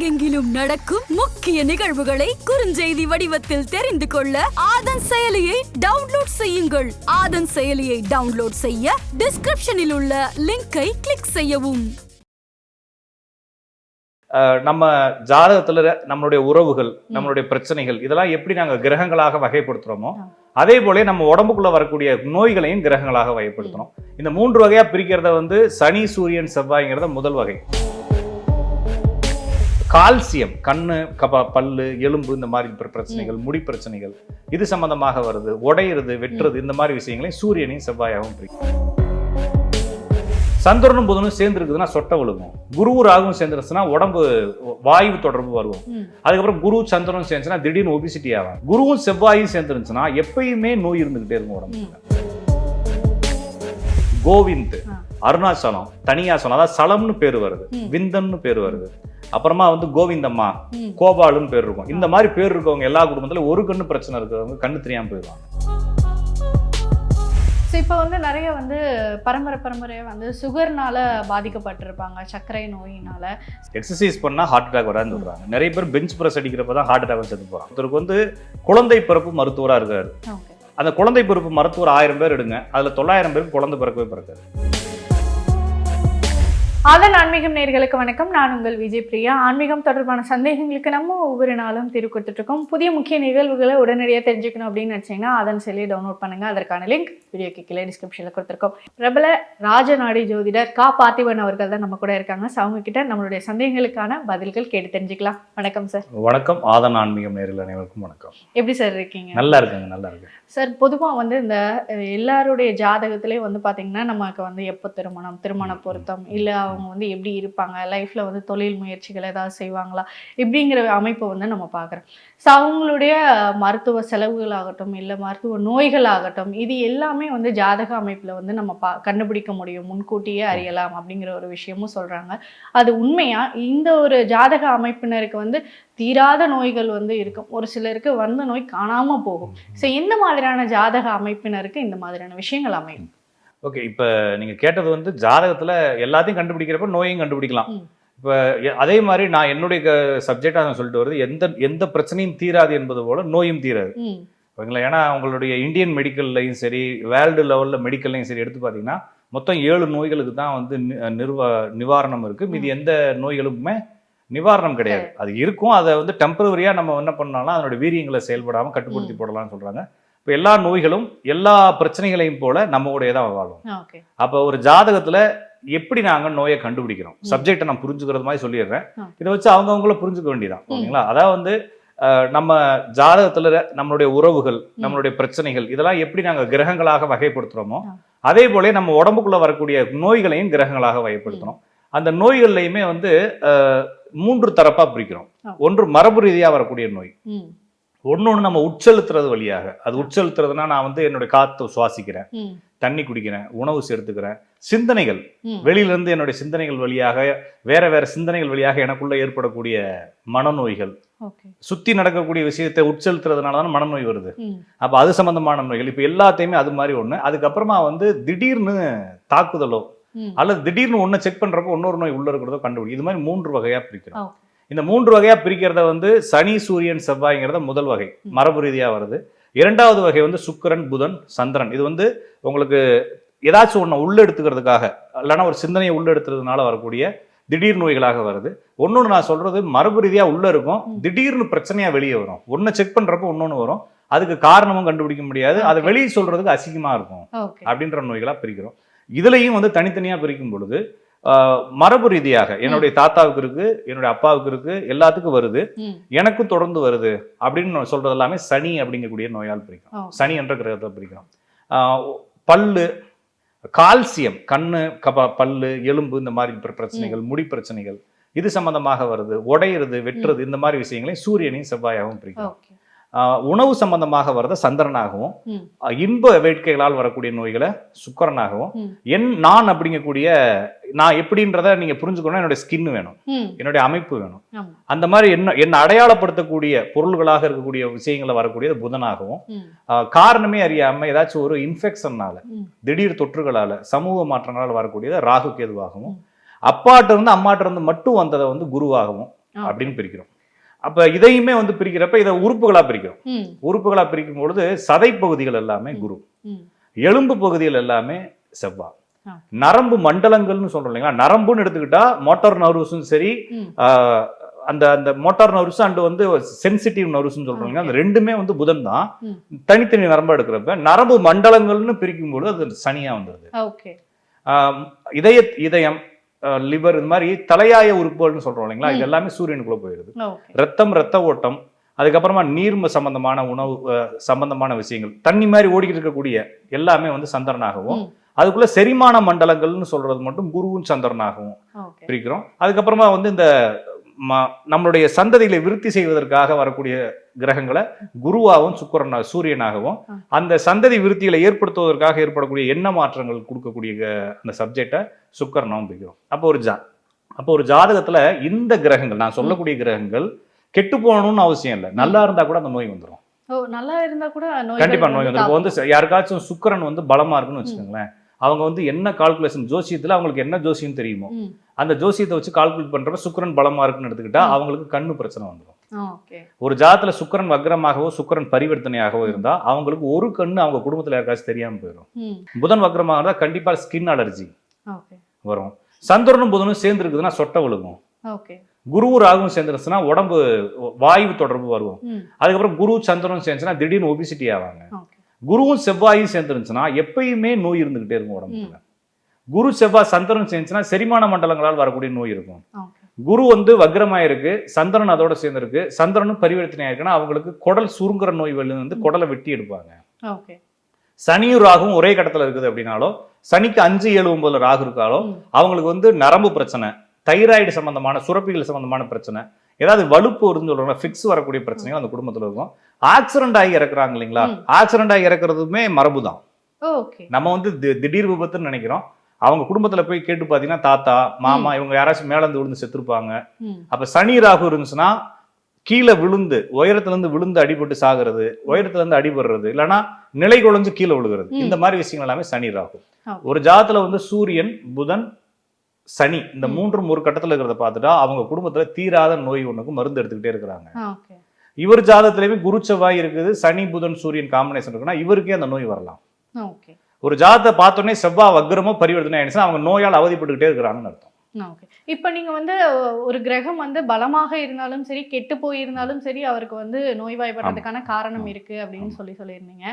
உலகெங்கிலும் நடக்கும் முக்கிய நிகழ்வுகளை குறுஞ்செய்தி வடிவத்தில் தெரிந்து கொள்ள ஆதன் செயலியை டவுன்லோட் செய்யுங்கள். ஆதன் செயலியை டவுன்லோட் செய்ய டிஸ்கிரிப்ஷனில் உள்ள லிங்கை கிளிக் செய்யவும். நம்ம ஜாதகத்துல நம்மளுடைய உறவுகள் நம்மளுடைய பிரச்சனைகள் இதெல்லாம் எப்படி நாங்க கிரகங்களாக வகைப்படுத்துறோமோ அதே போல நம்ம உடம்புக்குள்ள வரக்கூடிய நோய்களையும் கிரகங்களாக வகைப்படுத்துறோம். இந்த மூன்று வகையா பிரிக்கிறத வந்து சனி சூரியன் செவ்வாய்ங்கிறத முதல் வகை. கால்சியம் கண்ணு கப பல்லு எலும்பு இந்த மாதிரி பிர- பிரச்சனைகள் முடி பிரச்சனைகள் இது சம்பந்தமாக வருது. உடையிறது வெட்டுறது இந்த மாதிரி விஷயங்களையும் சூரியனையும் செவ்வாயாகவும் பிரிக்கும். சந்திரனும் புதனும் சேர்ந்து இருக்குதுன்னா சொட்டை விழுகும். குருவும் ராகுவும் சேர்ந்துருச்சுன்னா உடம்பு வாயு தொடர்பு வரும். அதுக்கப்புறம் குரு சந்திரனும் சேர்ந்துச்சுன்னா திடீர்னு ஒபிசிட்டி ஆகும் குருவும் செவ்வாயும் சேர்ந்துருந்துச்சுன்னா எப்பயுமே நோய் இருந்துகிட்டே இருக்கும் உடம்புல. கோவிந்த். அருணாச்சலம் தனியாசலம் அதாவது சலம்னு பேர் வருது. விந்தன்னு பேர் வருது. அப்புறமா வந்து கோவிந்தம்மா. கோபாலுன்னு பேர் இருக்கும். இந்த மாதிரி பேர் இருக்கவங்க எல்லா குடும்பத்துல ஒரு கண்ணு பிரச்சனை இருக்கிறவங்க கண்ணு தெரியாம போயிடுவாங்க. ஸோ இப்போ வந்து நிறைய வந்து பரம்பரை பரம்பரையாக வந்து சுகர்னால பாதிக்கப்பட்டிருப்பாங்க சர்க்கரை நோயினால. எக்ஸசைஸ் பண்ணா ஹார்ட் அட்டாக் வராதுன்னு சொல்றாங்க. நிறைய பேர் பெஞ்ச் பிரஸ் அடிக்கிறப்ப தான் ஹார்ட் அட்டாக் செத்து போறாங்க. ஒருத்தருக்கு வந்து குழந்தை பிறப்பு மருத்துவரா இருக்காரு. அந்த குழந்தை பிறப்பு மருத்துவர் ஆயிரம் பேர் எடுங்க. அதுல தொள்ளாயிரம் பேருக்கு குழந்தை பிறக்கவே பிறக்காது. அதன் ஆன்மீகம் நேர்களுக்கு வணக்கம். நான் உங்கள் விஜய் பிரியா. ஆன்மீகம் தொடர்பான சந்தேகங்களுக்கு நம்ம ஒவ்வொரு நாளும் திரு கொடுத்துட்ருக்கோம். புதிய முக்கிய நிகழ்வுகளை உடனடியாக தெரிஞ்சுக்கணும் அப்படின்னு நினச்சிங்கன்னா அதன் செயலியை டவுன்லோட் பண்ணுங்க. அதற்கான லிங்க் வீடியோக்கு கீழே டிஸ்கிரிப்ஷனில் கொடுத்துருக்கோம். பிரபல ராஜநாடி ஜோதிடர் கா. பார்த்திபன் அவர்கள் தான் நம்ம கூட இருக்காங்க. ஸோ அவங்க கிட்ட நம்மளுடைய சந்தேகங்களுக்கான பதில்கள் கேட்டு தெரிஞ்சுக்கலாம். வணக்கம் சார் வணக்கம். ஆதன் ஆன்மீகம் நேரில் அனைவருக்கும் வணக்கம். எப்படி சார் இருக்கீங்க? நல்லா இருக்குங்க நல்லா இருக்கு சார் பொதுவாக வந்து இந்த எல்லாருடைய ஜாதகத்திலே வந்து பார்த்தீங்கன்னா நமக்கு வந்து எப்போ திருமணம் திருமண பொருத்தம் இல்லை அவங்க வந்து எப்படி இருப்பாங்க லைஃப்பில் வந்து தொழில் முயற்சிகள் ஏதாவது செய்வாங்களா இப்படிங்கிற அமைப்பை வந்து நம்ம பார்க்குறோம் ஸோ அவங்களுடைய மருத்துவ செலவுகளாகட்டும் இல்லை மருத்துவ நோய்களாகட்டும் இது எல்லாமே வந்து ஜாதக அமைப்பில் வந்து நம்ம பா கண்டுபிடிக்க முடியும் முன்கூட்டியே அறியலாம் அப்படிங்கிற ஒரு விஷயமும் சொல்கிறாங்க அது உண்மையா? இந்த ஒரு ஜாதக அமைப்பினருக்கு வந்து தீராத நோய்கள் வந்து இருக்கும். ஒரு சிலருக்கு வந்த நோய் காணாமல் போகும். ஸோ எந்த மாதிரியான ஜாதக அமைப்பினருக்கு இந்த மாதிரியான விஷயங்கள் அமையும். ஓகே இப்போ நீங்க கேட்டது வந்து ஜாதகத்துல எல்லாத்தையும் கண்டுபிடிக்கிறப்ப நோயையும் கண்டுபிடிக்கலாம். இப்போ அதே மாதிரி நான் என்னுடைய சப்ஜெக்டாக நான் சொல்லிட்டு வருது எந்த எந்த பிரச்சனையும் தீராது என்பது போல நோயும் தீராது. ஓகேங்களா? ஏன்னா உங்களுடைய இந்தியன் மெடிக்கல்லையும் சரி வேர்ல்டு லெவலில் மெடிக்கல்லையும் சரி எடுத்து பார்த்தீங்கன்னா மொத்தம் ஏழு நோய்களுக்கு தான் வந்து நிர்வ நிவாரணம் இருக்கு. மீதி எந்த நோய்களுக்குமே நிவாரணம் கிடையாது. அது இருக்கும். அதை வந்து டெம்பரவரியாக நம்ம என்ன பண்ணாலும் அதனுடைய வீரியங்களை செயல்படாமல் கட்டுப்படுத்தி போடலாம்னு சொல்றாங்க. இப்போ எல்லா நோய்களும் எல்லா பிரச்சனைகளையும் போல நம்ம கூடயே தான் வாழும் அப்போ ஒரு ஜாதகத்துல எப்படி நாங்க நோயை கண்டுபிடிக்கிறோம்? சப்ஜெக்டை நான் புரிஞ்சுக்கிறது மாதிரி சொல்லிடுறேன். இதை வச்சு அவங்கவுங்கள புரிஞ்சுக்க வேண்டியதான் ஓகேங்களா? அதாவது வந்து நம்ம ஜாதகத்துல நம்மளுடைய உறவுகள் நம்மளுடைய பிரச்சனைகள் இதெல்லாம் எப்படி நாங்க கிரகங்களாக வகைப்படுத்துறோமோ. அதே போல நம்ம உடம்புக்குள்ள வரக்கூடிய நோய்களையும் கிரகங்களாக வகைப்படுத்துறோம் அந்த நோய்கள்லையுமே வந்து மூன்று தரப்பா பிரிக்கிறோம். ஒன்று மரபு ரீதியா வரக்கூடிய நோய். ஒன்னொன்னு நம்ம உட்செலுத்துறது வழியாக. அது உட்செலுத்துறதுன்னா நான் வந்து என்னுடைய காத்து சுவாசிக்கிறேன் தண்ணி குடிக்கிறேன் உணவு எடுத்துக்கிறேன் சிந்தனைகள். ம். வெளியில இருந்து என்னுடைய சிந்தனைகள் வழியாக வேற வேற சிந்தனைகள் வழியாக எனக்குள்ள ஏற்படக்கூடிய மனநோய்கள். சுத்தி நடக்கக்கூடிய விஷயத்தை உட்செலுத்துறதுனால தான் மனநோய் வருது. அப்ப அது சம்பந்தமான நோய்கள். இப்ப எல்லாத்தையுமே அது மாதிரி ஒண்ணு. அதுக்கப்புறமா வந்து திடீர்னு தாக்குதலோ அல்லது திடீர்னு ஒண்ணு செக் பண்றப்போ இன்னொரு நோய் உள்ள இருக்கிறதோ கண்டுபிடி இது மாதிரி மூன்று வகையா பிரிக்கிறோம். இந்த மூன்று வகையா பிரிக்கிறத வந்து சனி சூரியன் செவ்வாய்ங்கிறத முதல் வகை. மரபு ரீதியா வருது. இரண்டாவது வகை வந்து சுக்கிரன் புதன் சந்திரன். இது வந்து உங்களுக்கு ஏதாச்சும் ஒண்ணு உள்ள எடுத்துக்கிறதுக்காக இல்லைன்னா ஒரு சிந்தனையை உள்ள எடுத்துறதுனால வரக்கூடிய திடீர் நோய்களாக வருது. ஒன்னொன்னு நான் சொல்றது மரபு ரீதியா உள்ள இருக்கும். திடீர்னு பிரச்சனையா வெளியே வரும். ஒன்றை செக் பண்றப்போ இன்னொன்னு வரும். அதுக்கு காரணமும் கண்டுபிடிக்க முடியாது. அதை. வெளியே சொல்றதுக்கு அசிங்கமா இருக்கும் அப்படின்ற நோய்களா பிரிக்கிறோம். இதுலயும் வந்து தனித்தனியா பிரிக்கும் பொழுது மரபு ரீதியாக என்னுடைய தாத்தாவுக்கு இருக்கு என்னுடைய அப்பாவுக்கு இருக்கு எல்லாத்துக்கும் வருது. எனக்கும் தொடர்ந்து வருது அப்படின்னு சொல்றது எல்லாமே சனி அப்படிங்கக்கூடிய நோயால் பிரிக்கும். சனி என்ற கிரகத்தை பிரிக்கிறோம். ஆஹ், பல்லு கால்சியம் கண்ணு கப பல்லு எலும்பு இந்த மாதிரி பிர- பிரச்சனைகள் முடி பிரச்சனைகள் இது சம்பந்தமாக வருது உடையிறது வெட்டுறது இந்த மாதிரி விஷயங்களையும் சூரியனையும் செவ்வாயாகவும் பிரிக்கும். உணவு சம்பந்தமாக வரத சந்திரனாகவும் இன்ப வேட்கைகளால் வரக்கூடிய நோய்களை சுக்கரனாகவும் என் நான் அப்படிங்கக்கூடிய நான் எப்படின்றத நீங்க புரிஞ்சுக்கணும் என்னுடைய ஸ்கின் வேணும். என்னுடைய அமைப்பு வேணும். அந்த மாதிரி என்ன என்னை அடையாளப்படுத்தக்கூடிய பொருள்களாக இருக்கக்கூடிய விஷயங்களை வரக்கூடியது புதனாகவும் காரணமே அறியாம ஏதாச்சும் ஒரு இன்ஃபெக்ஷன்னால திடீர் தொற்றுகளால சமூக மாற்றங்களால் வரக்கூடியது ராகு கேதுவாகவும் அப்பாட்ட இருந்து அம்மாட்ட இருந்து மட்டும் வந்ததை வந்து குருவாகவும். அப்படின்னு பிரிக்கிறோம். அப்ப இதையுமே வந்து பிரிக்கிறப்ப இதை உறுப்புகளா பிரிக்கிறோம். உறுப்புகளா பிரிக்கும் பொழுது சதை பகுதிகள் எல்லாமே குரு எலும்பு பகுதிகள் எல்லாமே செவ்வாய் ஆ. நரம்பு மண்டலங்கள்னு சொல்றோம் இல்லைங்களா? நரம்புன்னு எடுத்துக்கிட்டா மோட்டார் நர்வ்ஸும் சரி அந்த அந்த மோட்டார் நர்வ்ஸ் அண்ட் வந்து சென்சிட்டிவ் நர்வ்ஸ்னு சொல்றாங்க அந்த ரெண்டுமே வந்து புதன் தான். தனித்தனி நரம்பா எடுக்கிறப்ப நரம்பு மண்டலங்கள்னு பிரிக்கும்போது அது சனியா வந்துருது. இதய இதயம் லிவர் இந்த மாதிரி தலையாய உறுப்புகள்னு சொல்றோம் இல்லைங்களா? இது. எல்லாமே சூரியனுக்குள்ள போயிருது. ஓகே. ரத்தம் ரத்த ஓட்டம் அதுக்கப்புறமா நீர்ம சம்பந்தமான உணவு சம்பந்தமான விஷயங்கள். தண்ணி மாதிரி ஓடிக்கிட்டு இருக்கக்கூடிய எல்லாமே வந்து சந்திரனாகவும். அதுக்குள்ள செரிமான மண்டலங்கள்னு சொல்றது மட்டும் குருவும் சந்திரனாகவும் பிரிக்கிறோம். அதுக்கப்புறமா வந்து இந்த நம்மளுடைய சந்ததிகளை விருத்தி செய்வதற்காக வரக்கூடிய கிரகங்களை குருவாகவும் சுக்கிரனா சூரியனாகவும். அந்த சந்ததி விருத்திகளை ஏற்படுத்துவதற்காக ஏற்படக்கூடிய எண்ண மாற்றங்கள் கொடுக்கக்கூடிய அந்த சப்ஜெக்டை சுக்கரனாகவும் பிரிக்கிறோம். அப்போ ஒரு ஜா அப்போ ஒரு ஜாதகத்துல இந்த கிரகங்கள் நான் சொல்லக்கூடிய கிரகங்கள் கெட்டு போகணும்னு அவசியம் இல்லை. நல்லா இருந்தா கூட அந்த நோய் வந்துடும் ஓ நல்லா இருந்தா கூட நோய்கள் கண்டிப்பா நோய் வந்து இப்போ வந்து யாருக்காச்சும் சுக்கிரன் வந்து பலமா இருக்குன்னு வச்சுக்கோங்களேன். அவங்க வந்து என்ன கால்குலேஷன் ஜோசியத்துல அவங்களுக்கு என்ன ஜோசியம் தெரியுமோ. அந்த ஜோசியத்தை வச்சு கால்குலேட் பண்றப்ப சுக்கிரன் பலமா இருக்குன்னு எடுத்துக்கிட்டா. அவங்களுக்கு கண்ணு பிரச்சனை வந்துடும் ஒரு ஜாதத்துல சுக்கிரன் வக்ரமாகவோ சுக்கிரன் பரிவர்த்தனையாகவோ இருந்தா அவங்களுக்கு ஒரு கண்ணு அவங்க குடும்பத்துல யாருக்காச்சும் தெரியாம போயிடும் புதன் வக்ரமாக இருந்தா கண்டிப்பா ஸ்கின் அலர்ஜி வரும். சந்திரனும் புதனும் சேர்ந்து இருக்குதுன்னா சொட்டை விழுகும். குருவும் ராகுவும் சேர்ந்துருச்சுன்னா உடம்பு வாயு தொடர்பு வரும். அதுக்கப்புறம் குரு சந்திரனும் சேர்ந்துச்சுன்னா திடீர்னு ஒபிசிட்டி ஆவாங்க. குருவும் செவ்வாயும் சேர்ந்துருந்துச்சுன்னா எப்பயுமே நோய் இருந்துகிட்டே இருக்கும் உடம்புல. குரு செவ்வாய் சந்திரன் சேர்ந்துச்சுன்னா செரிமான மண்டலங்களால் வரக்கூடிய நோய் இருக்கும். குரு வந்து வக்ரமாயிருக்கு சந்திரன் அதோட சேர்ந்திருக்கு. சந்திரனும் பரிவர்த்தனை ஆயிருக்குன்னா அவங்களுக்கு குடல் சுருங்குற நோய் வந்து குடலை வெட்டி எடுப்பாங்க. சனியும் ராகும் ஒரே கடத்துல இருக்குது அப்படின்னாலோ சனிக்கு அஞ்சு ஏழு ஒன்பதுல ராகு இருக்காலோ ம். அவங்களுக்கு வந்து நரம்பு பிரச்சனை தைராய்டு சம்பந்தமான சுரப்பிகள் சம்பந்தமான பிரச்சனை ஏதாவது வலுப்பு வருதுன்னு சொல்றாங்க ஃபிக்ஸ் வரக்கூடிய பிரச்சனைகள் அந்த குடும்பத்துல இருக்கும். ஆக்சிடென்ட் ஆகி இறக்குறாங்க இல்லைங்களா. ஆக்சிடென்ட் ஆகி இறக்குறதுமே மரபு தான் நம்ம வந்து திடீர் விபத்துன்னு நினைக்கிறோம். அவங்க குடும்பத்துல போய் கேட்டு பாத்தீங்கன்னா தாத்தா மாமா இவங்க யாராச்சும் மேல இருந்து விழுந்து செத்துருப்பாங்க. அப்ப சனி ராகு இருந்துச்சுன்னா கீழே விழுந்து உயரத்துல இருந்து விழுந்து அடிபட்டு சாகுறது உயரத்துல இருந்து அடிபடுறது இல்லைன்னா நிலை குலைஞ்சு கீழே விழுகிறது. இந்த மாதிரி விஷயங்கள் எல்லாமே சனி ராகு. ஒரு ஜாதத்துல வந்து சூரியன் புதன் சனி இந்த. மூன்றும் ஒரு கட்டத்துல இருக்கிறத பார்த்துட்டா அவங்க குடும்பத்துல தீராத நோய் ஒண்ணுக்கு மருந்து எடுத்துக்கிட்டே இருக்கிறாங்க. இவர் ஜாதகத்திலேயுமே குரு செவ்வாய் இருக்குது சனி புதன் சூரியன் காம்பினேஷன் இருக்குன்னா இவருக்கே அந்த நோய் வரலாம். ஓகே. ஒரு ஜாதத்தை பார்த்தோன்னே செவ்வாய் வக்ரமோ பரிவர்த்தனை ஆயிடுச்சுன்னா அவங்க நோயால் அவதிப்பட்டுக்கிட்டே இருக்கிறாங்கன்னு அர்த்தம். ஓகே இப்போ நீங்க வந்து ஒரு கிரகம் வந்து பலமாக இருந்தாலும் சரி கெட்டு போயிருந்தாலும் சரி அவருக்கு வந்து நோய்வாய்ப்படுறதுக்கான காரணம் இருக்கு அப்படின்னு சொல்லி சொல்லியிருந்தீங்க.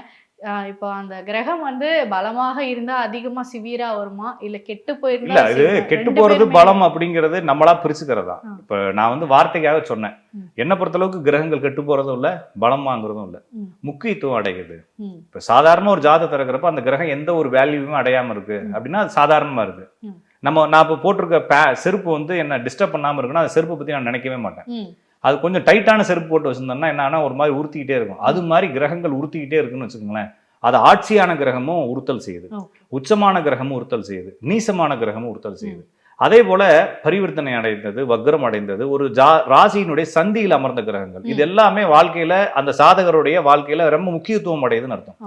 இப்போ அந்த கிரகம் வந்து பலமாக இருந்தா அதிகமா சிவியரா வருமா? இல்ல கெட்டு போயிருந்தா severe- கெட்டு போறது பலம் அப்படிங்கிறது நம்மளா பிரிச்சுக்கிறதா. இப்ப நான் வந்து வார்த்தைக்காக சொன்னேன். என்ன பொறுத்தளவுக்கு கிரகங்கள் கெட்டு போறதும் இல்ல பலம் வாங்குறதும் இல்ல. முக்கியத்துவம் அடையுது. இப்ப சாதாரண ஒரு ஜாதகத்தை இருக்கிறப்ப அந்த கிரகம் எந்த ஒரு வேல்யூவும் அடையாம இருக்கு. அப்படின்னா அது சாதாரணமா இருக்கு. நம்ம நான் இப்போ போட்டிருக்க செருப்பு வந்து என்ன டிஸ்டர்ப் பண்ணாம இருக்குன்னா அந்த செருப்பை பத்தி நான் நினைக்கவே மாட்டேன். அது கொஞ்சம் டைட்டான செருப்பு போட்டு வச்சிருந்தோம்னா என்னன்னா ஒரு மாதிரி உறுத்திக்கிட்டே இருக்கும். அது மாதிரி கிரகங்கள் உறுத்திக்கிட்டே இருக்குன்னு வச்சுக்கோங்களேன். அது ஆட்சியான கிரகமும் உறுத்தல் செய்யுது. உச்சமான கிரகமும் உறுத்தல் செய்யுது. நீசமான கிரகமும் உறுத்தல் செய்யுது. அதே போல பரிவர்த்தனை அடைந்தது வக்ரம் அடைந்தது ஒரு ஜா ராசியினுடைய சந்தியில் அமர்ந்த கிரகங்கள். இது எல்லாமே வாழ்க்கையில அந்த சாதகருடைய வாழ்க்கையில ரொம்ப முக்கியத்துவம் அடையுதுன்னு அர்த்தம்.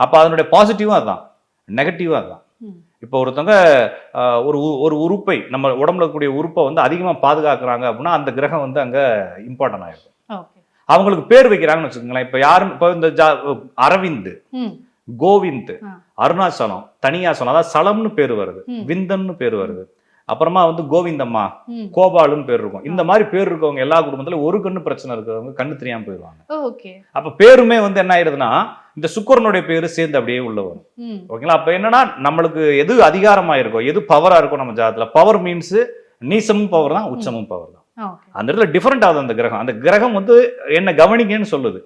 அப்ப அதனுடைய பாசிட்டிவும் அதான் நெகட்டிவும் அதான். இப்போ ஒருத்தவங்க ஒரு ஒரு உறுப்பை நம்ம உடம்புல இருக்கக்கூடிய உறுப்பை வந்து அதிகமா பாதுகாக்கிறாங்க அப்படின்னா அந்த கிரகம் வந்து அங்க இம்பார்ட்டன்ட் ஆயிருக்கும் ஓகே. அவங்களுக்கு பேர் வைக்கிறாங்கன்னு வச்சுக்கோங்களேன். இப்ப யாரும் இப்போ இந்த ஜா- அரவிந்த் கோவிந்த் ஆ. அருணாச்சலம் தனியாசலம் அதாவது சலம்னு பேர் வருது. விந்தன்னு பேர் வருது. அப்புறமா வந்து கோவிந்தம்மா கோபாலுன்னு பேர் இருக்கும். இந்த மாதிரி பேர் இருக்கவங்க எல்லா குடும்பத்துல ஒரு கண்ணு பிரச்சனை இருக்கிறவங்க கண்ணு தெரியாம போயிடுவாங்க. அப்ப பேருமே வந்து என்ன ஆயிருதுன்னா இந்த சுக்கரனுடைய பேரு சேர்ந்து அப்படியே உள்ள வரும். ஓகேங்களா? அப்ப என்னன்னா நம்மளுக்கு எது அதிகாரமா இருக்கோ எது பவரா இருக்கோ நம்ம ஜாதத்துல பவர் மீன்ஸ் நீசமும் பவர் தான் உச்சமும் பவர் தான். அந்த இடத்துல டிஃபரெண்ட் ஆகுது அந்த கிரகம். அந்த கிரகம் வந்து என்ன கவனிங்கன்னு சொல்லுது.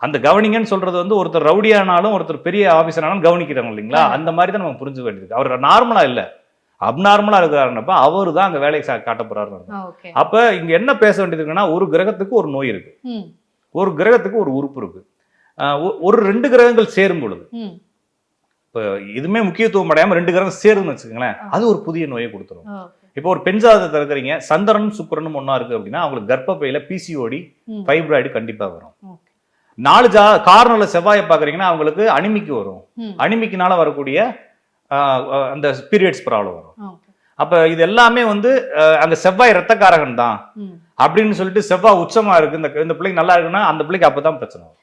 அந்த கவனிங்கன்னு சொல்றது வந்து ஒருத்தர் ரவுடியானாலும் ஒருத்தர் பெரிய ஆபீசரானாலும் கவனிக்கிறாங்க இல்லைங்களா. அந்த மாதிரி தான் நம்ம புரிஞ்சு வேண்டியது. அவர் நார்மலா இல்ல. அப்நார்மலா இருக்கிறாருன்னப்ப அவரு தான் அங்க வேலைக்கு காட்ட. ஓகே. அப்ப இங்க என்ன பேச வேண்டியது இருக்குன்னா ஒரு கிரகத்துக்கு ஒரு நோய் இருக்கு. ஒரு கிரகத்துக்கு ஒரு உறுப்பு இருக்கு. ஒரு ரெண்டு கிரகங்கள் சேரும் பொழுது இப்ப இதுமே முக்கியத்துவம் அடையாம ரெண்டு கிரகம் சேருன்னு வச்சுக்கோங்களேன் அது ஒரு புதிய நோயை கொடுத்துரும். இப்போ ஒரு பெண் ஜாதகத்தை இருக்கிறீங்க சந்திரனும் சுக்கிரனும் ஒண்ணா இருக்கு அப்படின்னா அவங்களுக்கு கர்ப்பப்பையில பிசிஓடி ஃபைப்ராய்டு கண்டிப்பா வரும். நாலு ஜா கார்னர்ல செவ்வாயை பாக்குறீங்கன்னா அவங்களுக்கு அனிமிக்கு வரும். அனிமிக்குனால வரக்கூடிய அந்த பீரியட்ஸ் ப்ராப்ளம் வரும். அப்ப இது எல்லாமே வந்து அங்க செவ்வாய் ரத்தக்காரகன் தான். அப்படின்னு சொல்லிட்டு செவ்வாய் உச்சமா இருக்கு. இந்த இந்த பிள்ளைக்கு நல்லா இருக்குன்னா அந்த பிள்ளைக்கு அப்பதான் பிரச்சனை வரும்.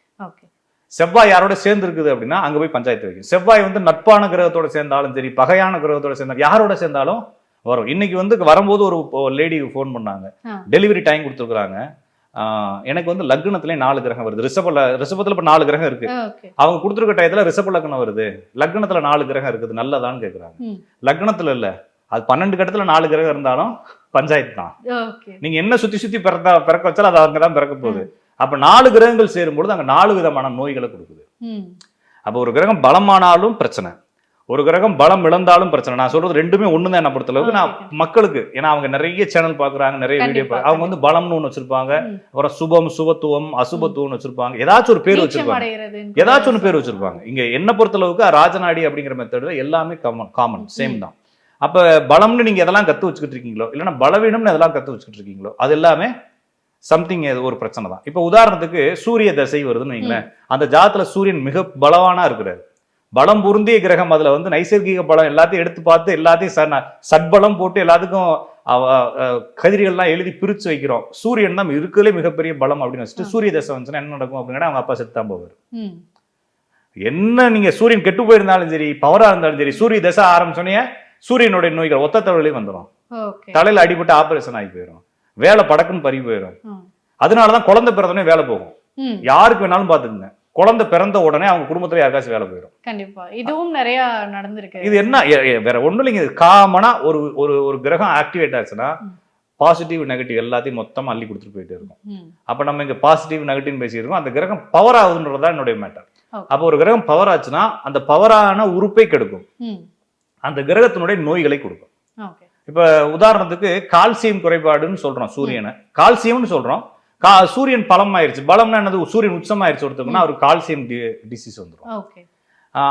செவ்வாய் யாரோட சேர்ந்து இருக்குது அப்படின்னா அங்க போய் பஞ்சாயத்து வைக்கும். செவ்வாய் வந்து நட்பான கிரகத்தோட சேர்ந்தாலும் சரி பகையான கிரகத்தோட சேர்ந்தாலும் யாரோட சேர்ந்தாலும் வரும். இன்னைக்கு வந்து வரும்போது ஒரு லேடி ஃபோன் பண்ணாங்க. டெலிவரி டைம் கொடுத்துருக்குறாங்க. எனக்கு வந்து லக்னத்திலே நாலு கிரகம் வருது. ரிஷபல ரிஷபத்துல இப்ப நாலு கிரகம் இருக்கு. அவங்க கொடுத்துருக்க டயத்துல ரிஷப லக்னம் வருது. லக்னத்துல நாலு கிரகம் இருக்குது. நல்லதான்னு கேக்குறாங்க. லக்னத்துல இல்ல. அது பன்னெண்டு கட்டத்துல நாலு கிரகம் இருந்தாலும் பஞ்சாயத்து தான். நீங்க என்ன சுத்தி சுத்தி பிறந்தா பிறக்க வச்சாலும் அது அங்கதான் பிறக்க போகுது. அப்ப நாலு கிரகங்கள் சேரும்பொழுது அங்க நாலு விதமான நோய்களை கொடுக்குது. அப்ப ஒரு கிரகம் பலமானாலும் பிரச்சனை. ஒரு கிரகம் பலம் இழந்தாலும் பிரச்சனை. நான் சொல்றது ரெண்டுமே ஒண்ணுதான் என்ன பொறுத்தளவுக்கு நான். மக்களுக்கு ஏன்னா அவங்க நிறைய சேனல் பாக்குறாங்க நிறைய வீடியோ அவங்க வந்து பலம்னு ஒண்ணு வச்சிருப்பாங்க. அப்புறம் சுபம் சுபத்துவம் அசுபத்துவம்னு வச்சிருப்பாங்க. ஏதாச்சும் ஒரு பேர் வச்சிருப்பாங்க. ஏதாச்சும் ஒன்று பேர் வச்சிருப்பாங்க. இங்க என்ன பொறுத்தளவுக்கு ராஜநாடி அப்படிங்கிற மெத்தடு எல்லாமே காமன் காமன் சேம் தான். அப்ப பலம்னு நீங்க எதெல்லாம் கத்து வச்சுக்கிட்டு இருக்கீங்களோ இல்லைன்னா பலவீனம்னு எதெல்லாம் கத்து வச்சுக்கிட்டு இருக்கீங்களோ அது எல்லாமே சம்திங் ஒரு பிரச்சனை தான். இப்ப உதாரணத்துக்கு சூரிய தசை வருதுன்னு வைங்களேன். அந்த ஜாதத்துல சூரியன் மிக பலவானா இருக்கிறாரு. பலம் பொருந்திய கிரகம் அதுல வந்து நைசர்கிக பலம் எல்லாத்தையும் எடுத்து பார்த்து எல்லாத்தையும் ச- சட்பலம் போட்டு எல்லாத்துக்கும் கதிர்கள்லாம் எழுதி பிரிச்சு வைக்கிறோம். சூரியன் தான் இருக்கிறதுலே மிகப்பெரிய பலம் அப்படின்னு வச்சுட்டு சூரிய தசை வந்துச்சுன்னா என்ன நடக்கும் அப்படின்னா அவங்க அப்பா செத்து தான் போவார் என்ன நீங்க சூரியன் கெட்டு போயிருந்தாலும் சரி பவரா இருந்தாலும் சரி சூரிய தசை ஆரம்பிச்சோடனே சூரியனுடைய நோய்கள் ஒத்த தலையிலையும் வந்துடும் தலையில அடிபட்டு ஆபரேஷன் ஆகி போயிடும் வேலை படக்குன்னு பறி போயிடும் அதனாலதான் குழந்தை பிறந்தோடனே வேலை போகும். யாருக்கு வேணாலும் பாத்துக்கங்க குழந்தை பிறந்த உடனே அவங்க குடும்பத்துல யாருக்காச்சும் வேலை போயிடும் கண்டிப்பா. இதுவும் நிறைய நடந்திருக்கு. இது என்ன? வேற ஒண்ணும் இல்லைங்க. காமனா ஒரு ஒரு ஒரு கிரகம் ஆக்டிவேட் ஆச்சுன்னா. பாசிட்டிவ் நெகட்டிவ் எல்லாத்தையும் மொத்தமா அள்ளி கொடுத்துட்டு போயிட்டே இருக்கும். அப்ப நம்ம இங்க பாசிட்டிவ் நெகட்டிவ் பேசியிருக்கோம். அந்த கிரகம் பவர் ஆகுதுன்றதா என்னுடைய மேட்டர். அப்ப ஒரு கிரகம் பவர் ஆச்சுன்னா அந்த பவரான உறுப்பை கெடுக்கும். அந்த கிரகத்தினுடைய நோய்களை கொடுக்கும். இப்ப உதாரணத்துக்கு கால்சியம் குறைபாடுன்னு சொல்றோம் சூரியனை. கால்சியம்னு சொல்றோம். கா சூரியன் பலம் ஆயிருச்சு பலம்னா என்னது? சூரியன் உச்சமாயிருச்சு ஒருத்தவங்கன்னா அவருக்கு கால்சியம் டிசீஸ் வந்துடும்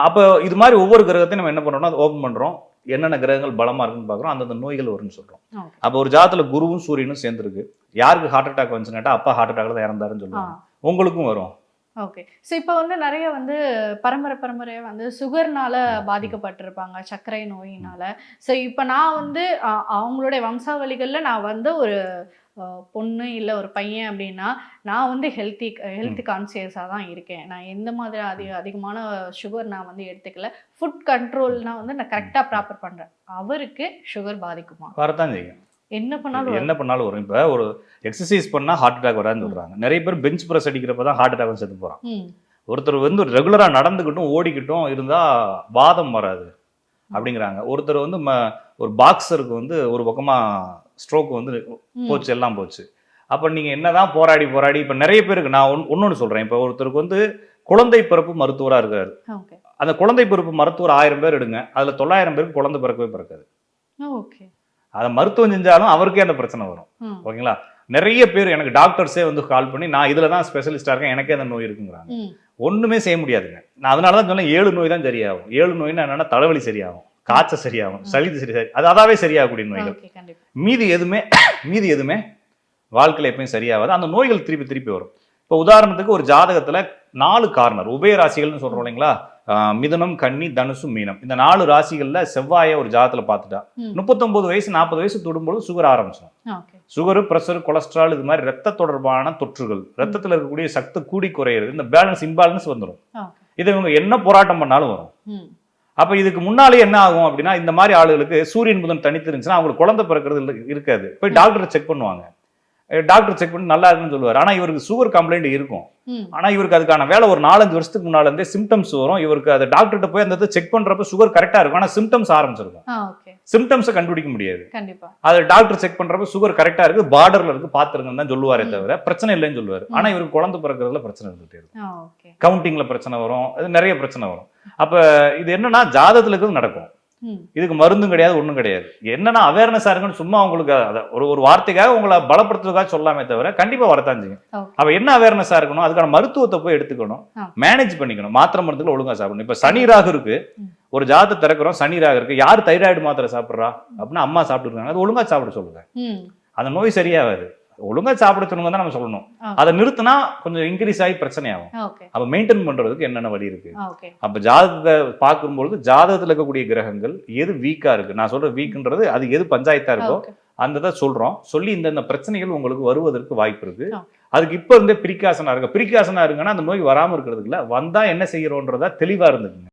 அப்போ இது மாதிரி ஒவ்வொரு கிரகத்தையும் நம்ம என்ன பண்றோம்னா ஓபன் பண்றோம். என்னென்ன கிரகங்கள் பலமா இருக்குன்னு பாக்குறோம் அந்தந்த நோய்கள் வரும்னு சொல்றோம். ஓகே. அப்போ ஒரு ஜாதத்துல குருவும் சூரியனும் சேர்ந்துருக்கு. யாருக்கு ஹார்ட் அட்டாக் வந்துச்சுன்னு அப்பா ஹார்ட் அட்டாக்ல தான் இறந்தாருன்னு சொல்லுவாங்க. உங்களுக்கும் வரும். ஓகே ஸோ இப்போ வந்து நிறைய வந்து பரம்பரை பரம்பரையா வந்து சுகர்னால பாதிக்கப்பட்டிருப்பாங்க சர்க்கரை நோயினால. ஸோ இப்போ நான் வந்து அவங்களுடைய வம்சாவளிகள்ல நான் வந்து ஒரு பொண்ணு இல்லை ஒரு பையன் அப்படின்னா நான் வந்து ஹெல்த்தி ஹெல்த் கான்சியஸாக தான் இருக்கேன். நான் எந்த மாதிரி அதிக அதிகமான சுகர் நான் வந்து எடுத்துக்கல. ஃபுட் கண்ட்ரோல்னா வந்து நான் கரெக்டாக ப்ராப்பர் பண்ணுறேன் அவருக்கு சுகர் பாதிக்குமா? வரத்தான் செய்யும். என்ன பண்ணாலும் என்ன பண்ணாலும் வரும். இப்ப ஒரு எக்ஸசைஸ் பண்ணா ஹார்ட் அட்டாக் வராதுன்னு சொல்றாங்க. நிறைய பேர் பெஞ்ச் பிரஸ் அடிக்கிறப்ப தான் ஹார்ட் அட்டாக் செத்து போறான் ம். ஒருத்தர் வந்து ரெகுலரா நடந்துக்கிட்டும் ஓடிக்கிட்டும் இருந்தா வாதம் வராது அப்படிங்கிறாங்க. ஒருத்தர் வந்து ம- ஒரு பாக்ஸருக்கு வந்து ஒரு பக்கமா ஸ்ட்ரோக் வந்து. போச்சு எல்லாம் போச்சு. அப்ப நீங்க என்னதான் போராடி போராடி இப்ப நிறைய பேருக்கு நான் ஒன்- ஒண்ணொன்னு சொல்றேன். இப்ப ஒருத்தருக்கு வந்து குழந்தை பிறப்பு மருத்துவரா இருக்காரு. அந்த குழந்தை பிறப்பு மருத்துவர் ஆயிரம் பேர் எடுங்க. அதுல தொள்ளாயிரம் பேருக்கு குழந்தை பிறக்கவே பிறக்காது. ஓகே. அதை மருத்துவம் செஞ்சாலும் அவருக்கே அந்த பிரச்சனை வரும். ஓகேங்களா? நிறைய பேர் எனக்கு டாக்டர்ஸே வந்து கால் பண்ணி நான் இதுல தான் ஸ்பெஷலிஸ்டா இருக்கேன் எனக்கே அந்த நோய் இருக்குங்கிறாங்க. ம். ஒண்ணுமே செய்ய முடியாதுங்க. நான் அதனால தான் சொன்னேன் ஏழு நோய் தான் சரியாகும். ஏழு நோய்னா என்னன்னா தலைவலி சரியாகும் காய்ச்சல் சரியாகும் சளி சரி சரி அது அதாவே சரியாகக்கூடிய நோய்கள். மீதி எதுவுமே மீதி எதுவுமே வாழ்க்கையில எப்பயும் சரியாகாது. அந்த நோய்கள் திருப்பி திருப்பி வரும். இப்போ உதாரணத்துக்கு ஒரு ஜாதகத்துல நாலு கார்னர் உபய ராசிகள்னு சொல்றோம் இல்லைங்களா? மிதுனம் கன்னி தனுசு மீனம். இந்த நாலு ராசிகள்ல செவ்வாயை ஒரு ஜாதத்துல பார்த்துட்டா ம். முப்பத்தொன்பது வயசு நாற்பது வயசு தொடும்போது சுகர் ஆரம்பிச்சிடும் ஓகே சுகரு பிரஷர் கொலஸ்ட்ரால் இது மாதிரி ரத்த தொடர்பான தொற்றுகள் ரத்தத்துல இருக்கக்கூடிய சக்தி கூடி குறையிறது இந்த பேலன்ஸ் இம்பேலன்ஸ் வந்துடும் இது இவங்க என்ன போராட்டம் பண்ணாலும் வரும். அப்ப இதுக்கு முன்னாலே என்ன ஆகும் அப்படின்னா இந்த மாதிரி ஆளுகளுக்கு சூரியன் புதன் தனித்து இருந்துச்சுன்னா அவங்களுக்கு குழந்தை பிறக்கிறது இருக்காது. போய் டாக்டரை செக் பண்ணுவாங்க. டாக்டர் செக் பண்ணி நல்லா இருக்குன்னு சொல்லுவார். ஆனா இவருக்கு சுகர் கம்ப்ளைண்ட் இருக்கும். ம். ஆனா இவருக்கு அதுக்கான வேலை ஒரு நாலஞ்சு வருஷத்துக்கு முன்னால இருந்தே சிம்டம்ஸ் வரும். இவருக்கு அது டாக்டர்கிட்ட போய் அந்த செக் பண்றப்ப சுகர் கரெக்டா இருக்கும். ஆனா சிம்டம்ஸ் ஆரம்பிச்சிருக்கும். சிம்டம்ஸை கண்டுபிடிக்க முடியாது. கண்டிப்பா. அது டாக்டர் செக் பண்றப்ப சுகர் கரெக்டா இருக்கு. பார்டர்ல இருக்கு. பாத்துருங்கன்னு தான் சொல்லுவாரே தவிர பிரச்சனை இல்லைன்னு சொல்லுவாரு. ஆனா இவருக்கு குழந்தை பிறக்கிறதுல பிரச்சனை இருந்துட்டே இருக்கும். கவுண்டிங்ல பிரச்சனை வரும். அது நிறைய பிரச்சனை வரும். அப்ப இது என்னன்னா ஜாதகத்துல இருக்கிறது நடக்கும். இதுக்கு மருந்தும் கிடையாது ஒண்ணும் கிடையாது. என்னன்னா அவேர்னஸா இருக்குன்னு சும்மா உங்களுக்கு அத ஒரு ஒரு வார்த்தைக்காக உங்களை பலப்படுத்துறதுக்காக சொல்லாமே தவிர கண்டிப்பா வரத்தான் செய்யும். அப்ப என்ன அவேர்னஸா இருக்கணும்? அதுக்கான மருத்துவத்தை போய் எடுத்துக்கணும். மேனேஜ் பண்ணிக்கணும். மாத்திரை மருந்துகளை ஒழுங்கா சாப்பிடணும். இப்ப சனி ராகு இருக்கு. ஒரு ஜாதத்தை திறக்கிறோம் சனி ராகு இருக்கு. யார் தைராய்டு மாத்திரை சாப்பிடுறா? அப்படின்னா அம்மா சாப்பிட்டுருக்காங்க. அது ஒழுங்கா சாப்பிட சொல்லுங்க. அந்த நோய் ஒழுங்கா சாப்பிட சொல்லுங்க தான் நம்ம சொல்லணும். அதை நிறுத்தினா கொஞ்சம் இன்க்ரீஸ் ஆகி பிரச்சனையாகும். ஓகே. அப்ப மெயின்டைன் பண்றதுக்கு என்னென்ன வழி இருக்கு? அப்ப ஜாதகத்தை பார்க்கும்பொழுது ஜாதகத்துல இருக்கக்கூடிய கிரகங்கள் எது வீக்கா இருக்கு? நான் சொல்ற வீக்ன்றது அது எது பஞ்சாயத்தா இருக்கோ அந்த தான் சொல்றோம். சொல்லி இந்தந்த பிரச்சனைகள் உங்களுக்கு வருவதற்கு வாய்ப்பு இருக்கு. அதுக்கு இப்ப இருந்தே பிரிகாசனா இருங்க. பிரிகாசனா இருங்கன்னா அந்த நோய் வராம இருக்கிறதுக்கு இல்ல வந்தா என்ன செய்யறோன்றதா தெளிவா இருந்துக்குங்க.